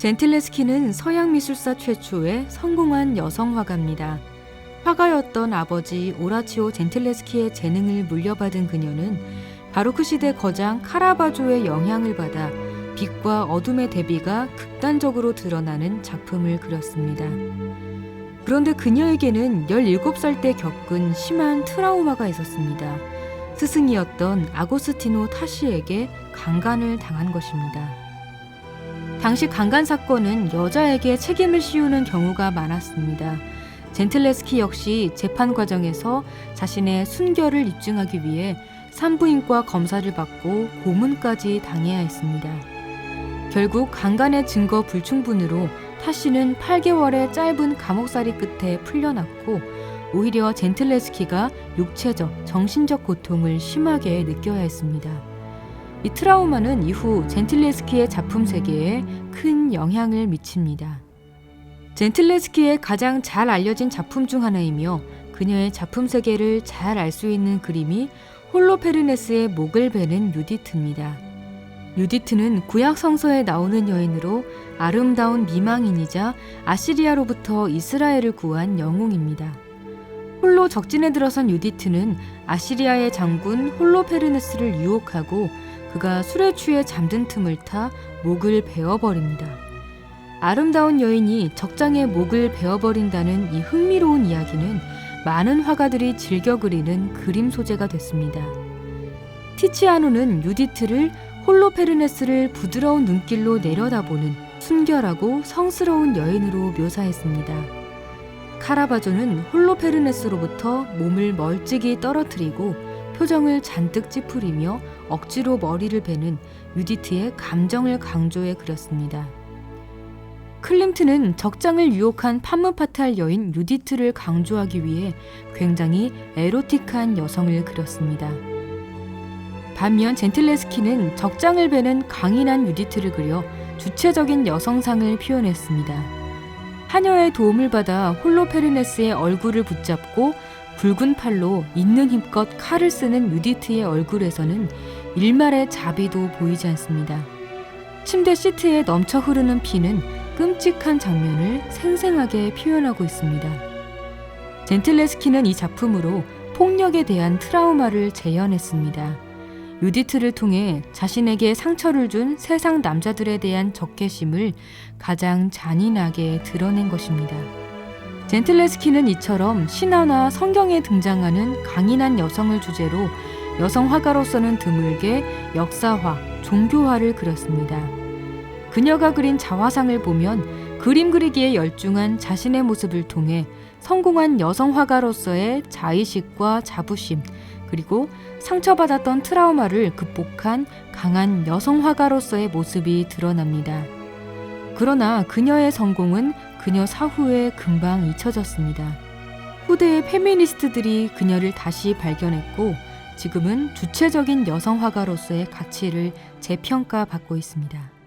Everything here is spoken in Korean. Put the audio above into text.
젠틀레스키는 서양 미술사 최초의 성공한 여성 화가입니다. 화가였던 아버지 오라치오 젠틀레스키의 재능을 물려받은 그녀는 바로크 시대 거장 카라바조의 영향을 받아 빛과 어둠의 대비가 극단적으로 드러나는 작품을 그렸습니다. 그런데 그녀에게는 17살 때 겪은 심한 트라우마가 있었습니다. 스승이었던 아고스티노 타시에게 강간을 당한 것입니다. 당시 강간 사건은 여자에게 책임을 씌우는 경우가 많았습니다. 젠틀레스키 역시 재판 과정에서 자신의 순결을 입증하기 위해 산부인과 검사를 받고 고문까지 당해야 했습니다. 결국 강간의 증거 불충분으로 타 씨는 8개월의 짧은 감옥살이 끝에 풀려났고 오히려 젠틀레스키가 육체적, 정신적 고통을 심하게 느껴야 했습니다. 이 트라우마는 이후 젠틀레스키의 작품 세계에 큰 영향을 미칩니다. 젠틀레스키의 가장 잘 알려진 작품 중 하나이며 그녀의 작품 세계를 잘 알 수 있는 그림이 홀로페르네스의 목을 베는 유디트입니다. 유디트는 구약 성서에 나오는 여인으로 아름다운 미망인이자 아시리아로부터 이스라엘을 구한 영웅입니다. 홀로 적진에 들어선 유디트는 아시리아의 장군 홀로페르네스를 유혹하고 그가 술에 취해 잠든 틈을 타 목을 베어버립니다. 아름다운 여인이 적장의 목을 베어버린다는 이 흥미로운 이야기는 많은 화가들이 즐겨 그리는 그림 소재가 됐습니다. 티치아노는 유디트를 홀로페르네스를 부드러운 눈길로 내려다보는 순결하고 성스러운 여인으로 묘사했습니다. 카라바조는 홀로페르네스로부터 몸을 멀찍이 떨어뜨리고 표정을 잔뜩 찌푸리며 억지로 머리를 베는 유디트의 감정을 강조해 그렸습니다. 클림트는 적장을 유혹한 판무파탈 여인 유디트를 강조하기 위해 굉장히 에로틱한 여성을 그렸습니다. 반면 젠틀레스키는 적장을 베는 강인한 유디트를 그려 주체적인 여성상을 표현했습니다. 하녀의 도움을 받아 홀로페르네스의 얼굴을 붙잡고 붉은 팔로 있는 힘껏 칼을 쓰는 유디트의 얼굴에서는 일말의 자비도 보이지 않습니다. 침대 시트에 넘쳐 흐르는 피는 끔찍한 장면을 생생하게 표현하고 있습니다. 젠틀레스키는 이 작품으로 폭력에 대한 트라우마를 재현했습니다. 유디트를 통해 자신에게 상처를 준 세상 남자들에 대한 적개심을 가장 잔인하게 드러낸 것입니다. 젠틀레스키는 이처럼 신화나 성경에 등장하는 강인한 여성을 주제로 여성 화가로서는 드물게 역사화, 종교화를 그렸습니다. 그녀가 그린 자화상을 보면 그림 그리기에 열중한 자신의 모습을 통해 성공한 여성 화가로서의 자의식과 자부심, 그리고 상처받았던 트라우마를 극복한 강한 여성 화가로서의 모습이 드러납니다. 그러나 그녀의 성공은 그녀 사후에 금방 잊혀졌습니다. 후대의 페미니스트들이 그녀를 다시 발견했고 지금은 주체적인 여성 화가로서의 가치를 재평가받고 있습니다.